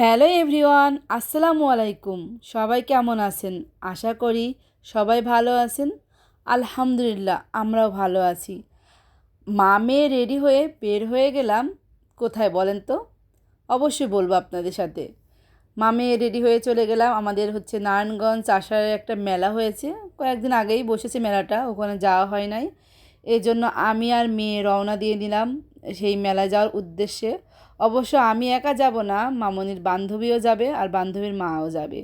Hello everyone, আসসালামু আলাইকুম। সবাই কেমন আছেন? আশা করি সবাই ভালো আছেন। আলহামদুলিল্লাহ, আমরাও ভালো আছি। মা মেয়ে রেডি হয়ে বের হয়ে গেলাম। কোথায় বলেন তো? অবশ্যই বলব আপনাদের সাথে। মা মেয়ে রেডি হয়ে চলে গেলাম। আমাদের হচ্ছে নারায়ণগঞ্জ আসার একটা মেলা হয়েছে। কয়েকদিন আগেই বসেছে মেলাটা, ওখানে যাওয়া হয় নাই। এই জন্য আমি আর মেয়ে রওনা দিয়ে দিলাম সেই মেলা যাওয়ার উদ্দেশ্যে। অবশ্য আমি একা যাব না, মামনির বান্ধবীও যাবে আর বান্ধবীর মাও যাবে।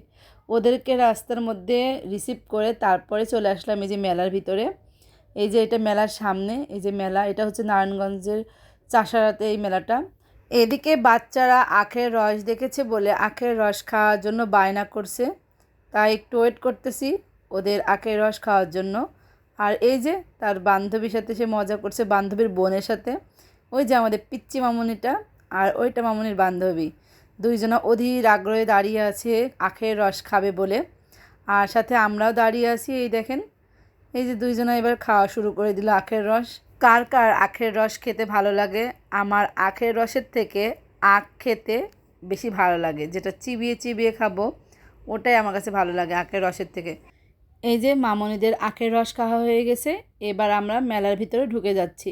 ওদেরকে রাস্তার মধ্যে রিসিভ করে তারপরে চলে আসলাম এই যে মেলার ভিতরে। এই যে এটা মেলার সামনে, এই যে মেলা, এটা হচ্ছে নারায়ণগঞ্জের চাষারাতে এই মেলাটা। এদিকে বাচ্চারা আখের রস দেখেছে বলে আখের রস খাওয়ার জন্য বায়না করছে। তাই একটু ওয়েট করতেছি ওদের আখের রস খাওয়ার জন্য। আর এই যে তার বান্ধবীর সাথে সে মজা করছে, বান্ধবীর বোনের সাথে। ওই যে আমাদের পিচ্চি মামুনিটা। আর ওইটা মামুনির বান্ধবী। দুইজনা অধীর আগ্রহে দাঁড়িয়ে আছে, আখের রস খাবে বলে। আর সাথে আমরাও দাঁড়িয়ে আছি, এই দেখেন। এই যে দুইজনা এবার খাওয়া শুরু করে দিল আখের রস। কার কার আখের রস খেতে ভালো লাগে? আমার আখের রসের থেকে আখ খেতে বেশি ভালো লাগে। যেটা চিবিয়ে চিবিয়ে খাব, ওটাই আমার কাছে ভালো লাগে আখের রসের থেকে। এই যে মামনিদের আখের রস খাওয়া হয়ে গেছে, এবার আমরা মেলার ভিতরে ঢুকে যাচ্ছি।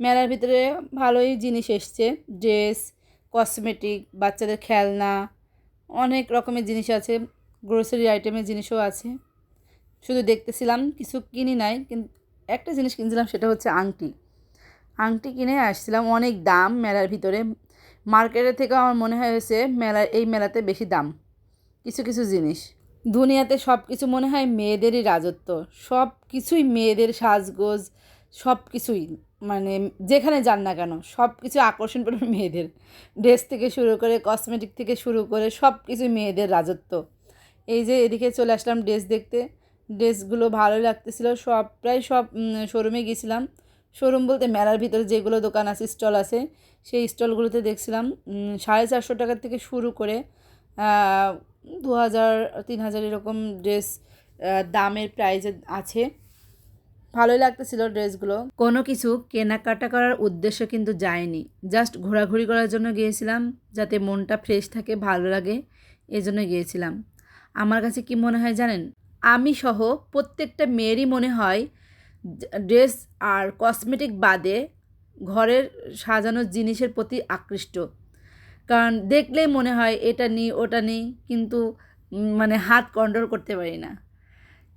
মেলার ভিতরে ভালোই জিনিস এসছে। ড্রেস কসমেটিক বাচ্চাদের খেলনা, অনেক রকমের জিনিস আছে। গ্রোসারি আইটেমের জিনিসও আছে। শুধু দেখতেছিলাম, কিছু কিনি নাই কিন্তু একটা জিনিস কিনছিলাম সেটা হচ্ছে আংটি। আংটি কিনে আসছিলাম অনেক দাম মেলার ভিতরে। মার্কেটের থেকে আমার মনে হয়েছে মেলার এই মেলাতে বেশি দাম। কিছু কিছু জিনিস। দুনিয়াতে সব কিছু মনে হয় মেয়েদেরই রাজত্ব। সব কিছুই মেয়েদের সাজগোজ সব কিছুই মানে যেখানে যান না কেন সব কিছু আকর্ষণ করে মেয়েদের। ড্রেস থেকে শুরু করে কসমেটিক থেকে শুরু করে সব কিছুই মেয়েদের রাজত্ব। এই যে এদিকে চলে আসলাম ড্রেস দেখতে। ড্রেসগুলো ভালো লাগতেছিল, সব, প্রায় সব শোরুমে গেছিলাম। শোরুম বলতে মেলার ভিতরে যেগুলো দোকান আছে, স্টল আছে, সেই স্টলগুলোতে দেখছিলাম সাড়ে চারশো টাকার থেকে শুরু করে দু হাজার, তিন হাজার এরকম ড্রেস দামের প্রাইজে আছে। ভালোই লাগতেছিল ড্রেসগুলো। কোনো কিছু কেনাকাটা করার উদ্দেশ্য কিন্তু যায়নি। জাস্ট ঘোরাঘুরি করার জন্য গিয়েছিলাম যাতে মনটা ফ্রেশ থাকে, ভালো লাগে এই জন্য গিয়েছিলাম। আমার কাছে কি মনে হয় জানেন? আমি সহ প্রত্যেকটা মেয়েরই মনে হয় ড্রেস আর কসমেটিক বাদে ঘরের সাজানো জিনিসের প্রতি আকৃষ্ট। কারণ দেখলেই মনে হয় এটা নিই, ওটা নিই, কিন্তু মানে হাত কন্ট্রোল করতে পারি না।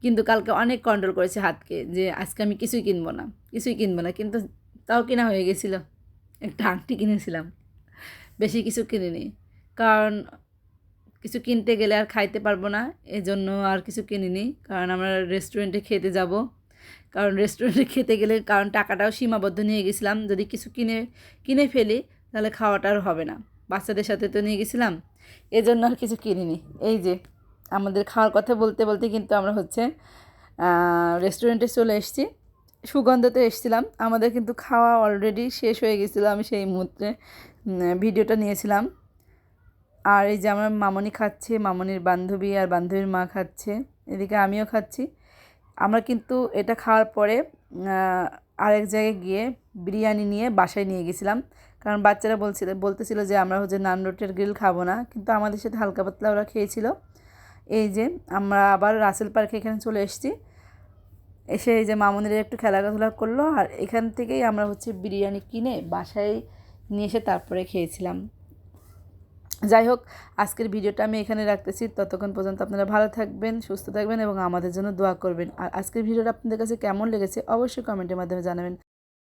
কিন্তু কালকে অনেক কন্ট্রোল করেছে হাতকে যে আজকে আমি কিছুই কিনবো না, কিছুই কিনবো না। কিন্তু তাও কেনা হয়ে গেছিল। একটা আংটি কিনেছিলাম। বেশি কিছু কিনিনি। কারণ কিছু কিনতে গেলে আর খাইতে পারব না, এজন্য আর কিছু কিনিনি। কারণ আমরা রেস্টুরেন্টে খেতে যাব। কারণ রেস্টুরেন্টে খেতে গেলে, কারণ টাকাটাও সীমাবদ্ধ নিয়ে গেছিলাম। যদি কিছু কিনে কিনে ফেলি, তাহলে খাওয়াটা আর হবে না। বাচ্চাদের সাথে তো নিয়ে গেছিলাম। এজন্য আর কিছু কিনিনি। এই যে আমাদের খাওয়ার কথা বলতে বলতে কিন্তু আমরা হচ্ছে রেস্টুরেন্টে চলে এসেছি। সুগন্ধতে এসেছিলাম। আমাদের কিন্তু খাওয়া অলরেডি শেষ হয়ে গেছিল। আমি সেই মুহূর্তে ভিডিওটা নিয়েছিলাম। আর এই যে আমার মামনি খাচ্ছে, মামনির বান্ধবী আর বান্ধবীর মা খাচ্ছে, এদিকে আমিও খাচ্ছি। আমরা কিন্তু এটা খাওয়ার পরে আরেক জায়গায় গিয়ে বিরিয়ানি নিয়ে বাসায় নিয়ে গেছিলাম। কারণ বাচ্চারা বলছিল, বলতেছিল যে আমরা হচ্ছে নান রোটের গ্রিল খাব না। কিন্তু আমাদের সাথে হালকা পাতলা ওরা খেয়েছিল। এই যে আমরা আবার রাসেল পার্কে এখানে চলে এসেছি। এসে এই যে মামুনির একটু খেলাধুলা করল আর এখান থেকেই আমরা হচ্ছে বিরিয়ানি কিনে বাসায় নিয়ে এসে তারপরে খেয়েছিলাম। যাই হোক, আজকের ভিডিওটা আমি এখানে রাখতেছি। ততক্ষণ পর্যন্ত আপনারা ভালো থাকবেন, সুস্থ থাকবেন এবং আমাদের জন্য দোয়া করবেন। আর আজকের ভিডিওটা আপনাদের কাছে কেমন লেগেছে অবশ্যই কমেন্টের মাধ্যমে জানাবেন।